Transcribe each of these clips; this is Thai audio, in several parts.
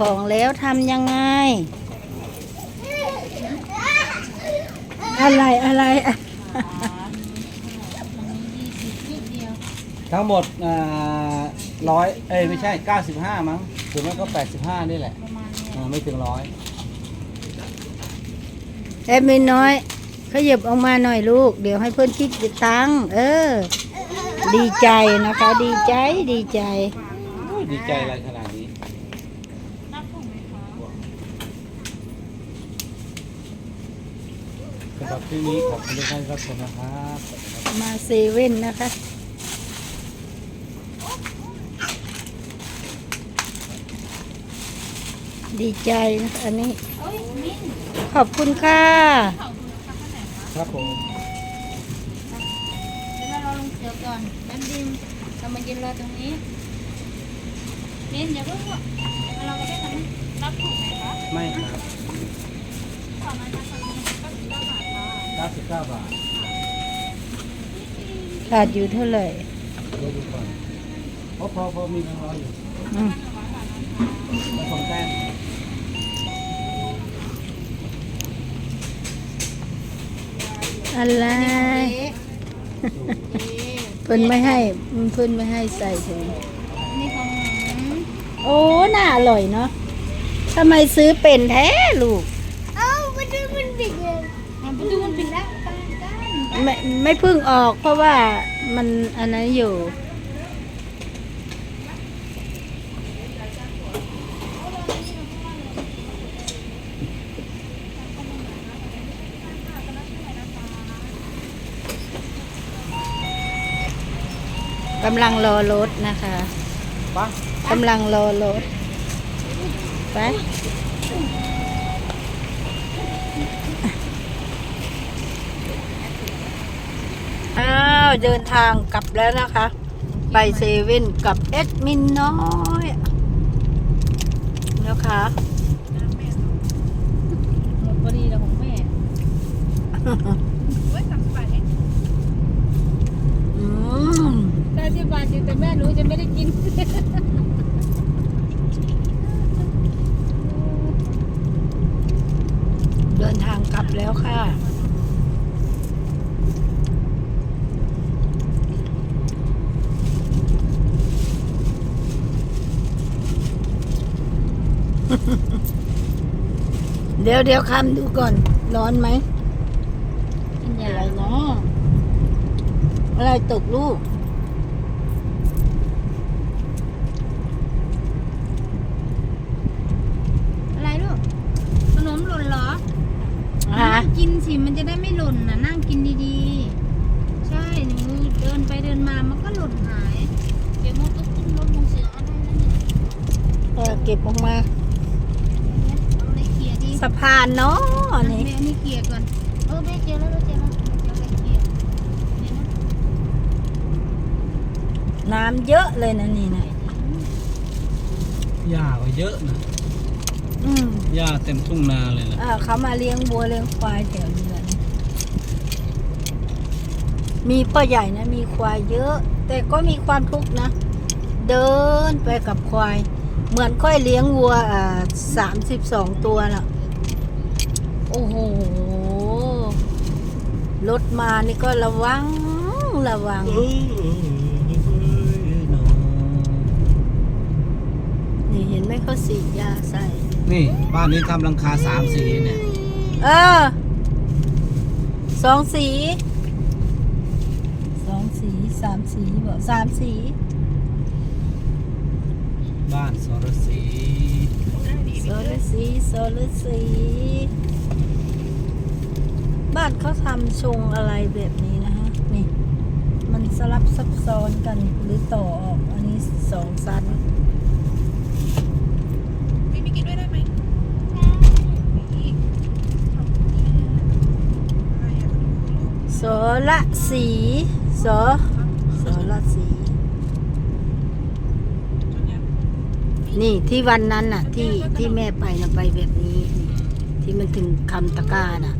ของแล้วทำยังไง อะไรอะไรอะทั้งหมดร้อยเอ้ยไม่ใช่ 95 มั้งหรือไม่ก็ 85 นี่แหละเออไม่ถึงร้อยแอดมินน้อยขยับออกมาหน่อยลูก เดี๋ยวให้เพื่อนคิดตังค์เออ ดีใจนะคะ ดีใจดีใจโอ้ยดีใจอะไรข นาดนี้สำหรับคลิปนี้ขอบคุณทุกท่านที่รับชมนะครับสวัสดีครับมาเซเว่นนะคะดีใจนะอันนี้ ขอบคุณค่ะ ครับผมเดี๋ยวเราลงเสือก่อนแป๊บนึงเรามายืนรอตรงนี้เน้นอย่าเพิ่งว่าเราก็ได้ทำให้รับถูกไหมคะไม่ครับ ขอมานะคะก็สิบเก้าบาท ค่ะ99บาทขาดอยู่เท่าไหร่เดี๋ยวดูก่อนเพราะพอพอมีทั้งร้อยอยู่อืมแล้วของแต้มอะไรเพิ่นไม่ให้เพิ่นไม่ให้ใส่ถุงนี่ของหนูโอ้ น่าอร่อยเนาะทำไมซื้อเป็นแท้ลูก ไม่ไม่เพิ่งออก เพราะว่ามันอันนั้นอยู่กำลังรอรถนะคะปะกำลังรอรถ ไป อ้าว เดินทางกลับแล้วนะคะ ไปเซเว่นกับเอ็ดมินน้อยนะคะหมดพอดีแล้วของแม่อืมได้ที่บาทอยู่แต่แม่รู้จะไม่ได้กิน เดินทางกลับแล้วค่ะ เดี๋ยวเดี๋ยวคำดูก่อน ร้อนไหมกินยาอะไรเนาะอะไรตกลูก อะไรลูก ขนมหล่นเหรอฮะนั่งกินสิมันจะได้ไม่หล่นนะนั่งกินดีๆ ใช่หนูเดินไปเดินมามันก็หล่นหาย เดี๋ยวมันก็ขึ้นรถลงเสือเอาได้แล้วเนี่ย เออเก็บออกมาเอาในเกียร์ดิ สะพานเนาะอันนี่นี้อันนี้เกียร์ก่อน เออไม่เกียร์แล้วไม่เกียร์แล้วเดี๋ยวไปเกียร์เนี่ยนะน้ำเยอะเลยนะนี่นะหญ้าก็เยอะนะอืมหญ้าเต็มทุ่งนาเลยนะอ่าเขามาเลี้ยงวัวเลี้ยงควายแถวนี้แหละมีป้าใหญ่นะ มีควายเยอะ แต่ก็มีความทุกข์นะ เดินไปกับควาย เหมือนค่อยเลี้ยงวัวอ่าสามสิบสองตัวน่ะ โอ้โห รถมานี่ก็ระวัง ระวังเออเนอะนี่เห็นไหมเขาสีดยาใส่ นี่บ้านนี้ทำหลังคาสามสีเนี่ย เออ สองสี สองสีสามสีบอกสามสี บ้านสรสี โซลสีโซลสี บ้านเขาทำชงอะไรแบบนี้นะฮะ นี่ มันสลับซับซ้อนกันหรือต่อออก อันนี้สองสั้นพี่ไม่กินด้วยได้ไหมโซละสีโซโซละสี นี่ที่วันนั้นน่ะ ที่ที่แม่ไปน่ะไปแบบนี้ ที่มันถึงคำตะกาน่ะ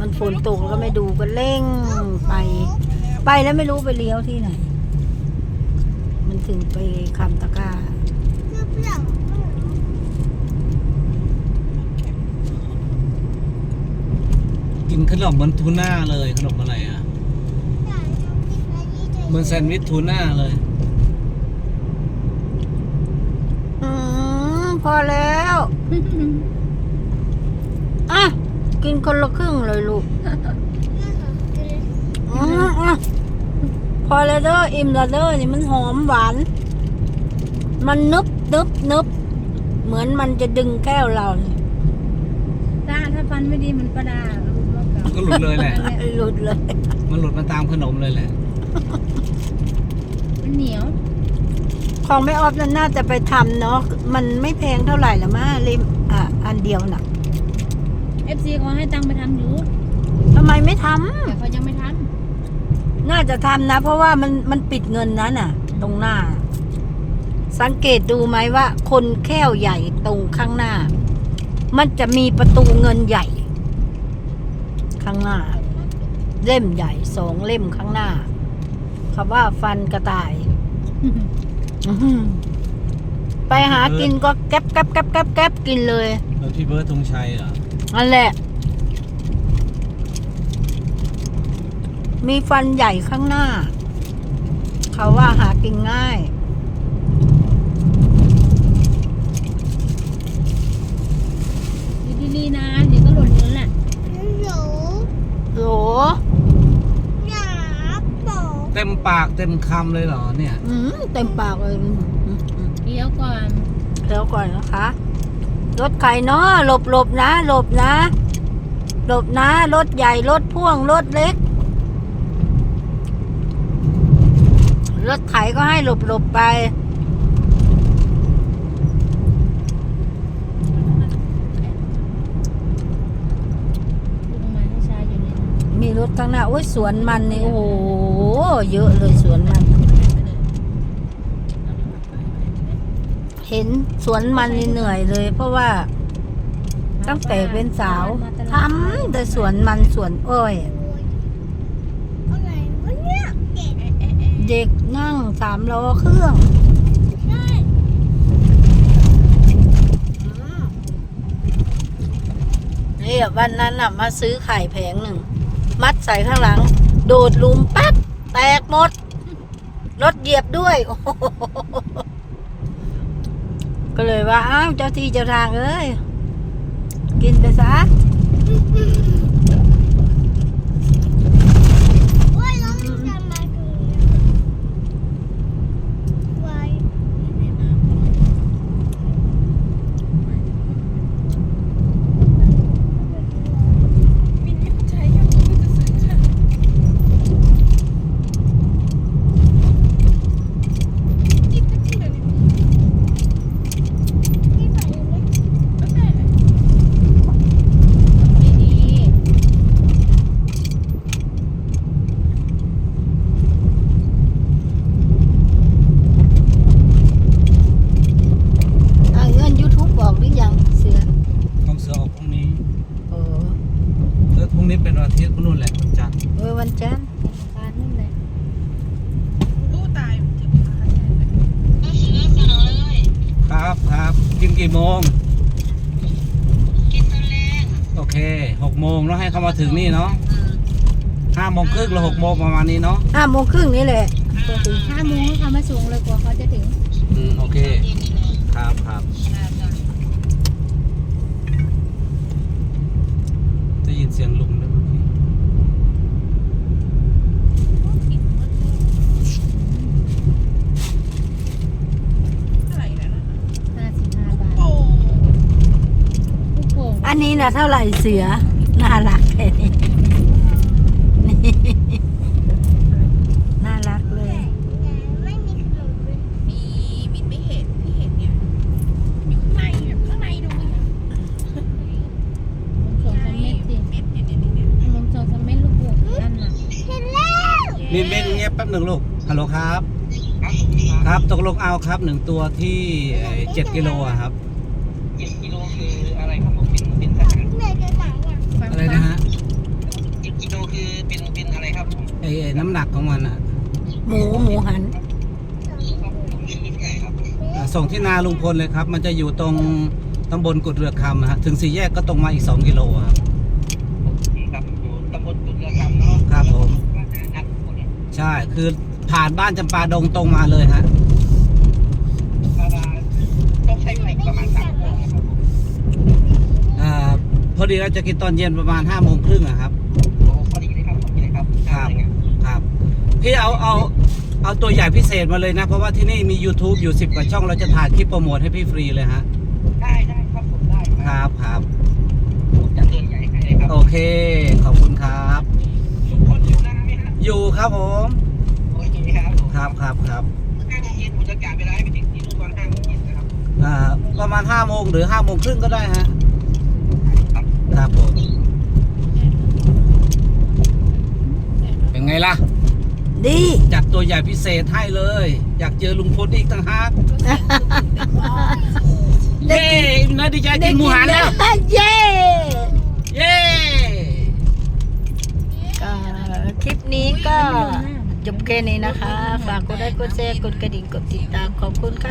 มันฝนตกแล้วก็ไม่ดูก็เร่งไป ไปแล้วไม่รู้ไปเลี้ยวที่ไหน มันถึงไปคำตะกากินขนมมันทูน่าเลยขนมอะไรอะมันแซนด์วิชทูน่าเลย พอแล้ว อะ กินคนละครึ่งเลยลูกอืมอะพอแล้วเด้ออิ่มแล้วเด้อนี่มันหอมหวาน มันนึบนึบนึบเหมือนมันจะดึงแก้วเราเลยตาถ้าฟันไม่ดีมันประดาลูกว่าเก่าก็หลุดเลยแหละ หลุดเลย มันหลุดมาตามขนมเลยแหละ มันเหนียว ของแม่ออฟนั่นน่าจะไปทำเนาะมันไม่แพงเท่าไหร่ละมาลิมอะอันเดียวน่ะเอฟซีเขาให้ตังค์ไปทำอยู่ทำไมไม่ทำแต่เขายังไม่ทน่าจะทำนะ เพราะว่ามันมันปิดเงินนะน่ะ ตรงหน้า สังเกตดูไหมว่า คนแค่วใหญ่ตรงข้างหน้า มันจะมีประตูเงินใหญ่ ข้างหน้า เล่มใหญ่สองเล่มข้างหน้าคำว่าฟันกระต่ายำอื้อหือ ไปหากินก็แก๊บแก๊บแก๊บแก๊บแก๊บกินเลยแล้วพี่เบิร์ดธงชัยเหรอนั่นแหละ มีฟันใหญ่ข้างหน้า เขาว่าหากินง่ายดีๆนะเดี๋ยวก็หล่นอยู่แล้วแหละโห เต็มปากเต็มคำเลยเหรอเนี่ย อืมเต็มปากเลยอืมอืมอืมเดี๋ยวก่อนเดี๋ยวก่อนนะคะ รถใครเนาะหลบหลบนะหลบนะ หลบนะ รถใหญ่ รถพ่วง รถเล็ก รถไถก็ให้หลบหลบไป ดูลงมาให้ช้าอยู่เนี่ย มีรถ ข้างหน้าโอ้ยสวนมันนี่โอ้โหเยอะเลยสวนมัน เห็นสวนมันนี่เหนื่อยเลย เพราะว่า ตั้งแต่เป็นสาวทำแต่สวนมันสวนอ้อยเด็กนั่งสามล้อเครื่องนี่วันนั้นน่ะมาซื้อไข่แผงหนึ่ง มัดใส่ข้างหลัง โดดลุมปั๊บแตกหมด รถเหยียบด้วย ก็เลยว่า อ้าว เจ้าที่เจ้าทางเอ้ย กินไปซะ ดี อะเงิน YouTube บอกหรือยังเสือ ของเสือออกพรุ่งนี้ โอ้ เออพรุ่งนี้เป็นวันอาทิตย์พรุ่งนู่นแหละวันจันทร์ เออวันจันทร์ ๆการนู่นแหละ ครับครับ กินกี่โมง กินตอนแรกโอเค หกโมงแล้วให้เขามาถึงนี่เนาะห้าโมงครึ่งหรือหกโมงประมาณนี้เนาะห้าโมงครึ่งนี่แหละปกติห้าโมงให้เขามาส่งเลยกว่าเขาจะถึง อืมโอเค ครับครับได้ยินเสียงลุงด้วยเมื่อกี้ห้าสิบห้าบาทลูกโป่งอันนี้นะเท่าไหร่เสือ น่ารักแค่นี้นี่น่ารักเลย ไม่มีขนมีมินไม่เห็นพี่เห็นเนี่ยอยู่ข้างในแบบข้างในดูดิลงสองสามเม็ดสิเม็ดเนี่ยเนี่ยเนี่ยลงสองสามเม็ดลูกโป่นั่นน่ะเร็วมินมินเงียบแป๊บหนึ่งลูกฮัลโหลครับ ครับตกลงเอาครับหนึ่งตัวที่เจ็ดกิโลอะครับ น้ำหนักของมันอะหมูหมูหันชื่อที่ไหนครับอะส่งที่นาลุงพลเลยครับ มันจะอยู่ตรงตำบลกุดเรือคำนะฮะถึงสี่แยกก็ตรงมาอีกสองกิโลอะครับ ครับอยู่ตำบลจุดเรือกำเนาะครับผมนัดคนเนี่ยใช่คือผ่านบ้านจำปาดงตรงมาเลยฮะประมาณต้องใช้เวลาประมาณสามชั่วโมงนะครับผม อ่าพอดีเราจะกินตอนเย็นประมาณห้าโมงครึ่งอะครับ พี่เอาเอาเอาตัวใหญ่พิเศษมาเลยนะ เพราะว่าที่นี่มี YouTube อยู่ 10 กว่าช่องเราจะถ่ายคลิปโปรโมทให้พี่ฟรีเลยฮะ ได้ได้ครับผมได้ครับครับผมจะเตือนใหญ่ให้เลยครับโอเค ขอบคุณครับ ทุกคนอยู่นะไหมฮะอยู่ครับผม โอเคครับผมครับครับครับห้าโมงเย็นผมจะกะเวลาให้ไปถึงที่นู่นตอนห้าโมงเย็นนะครับอ่าประมาณ5โมงหรือ5โมงครึ่งก็ได้ฮะ ครับครับผม เป็นไงล่ะ ดีจัดตัวใหญ่พิเศษให้เลย อยากเจอลุงพลอีกต่างหากเย้นะดีใจกินหมูหันแล้ว เย้เย้ก็คลิปนี้ก็จบแค่นี้นะคะ ฝากกดไลค์กดแชร์กดกระดิ่งกดติดตามขอบคุณค่ะ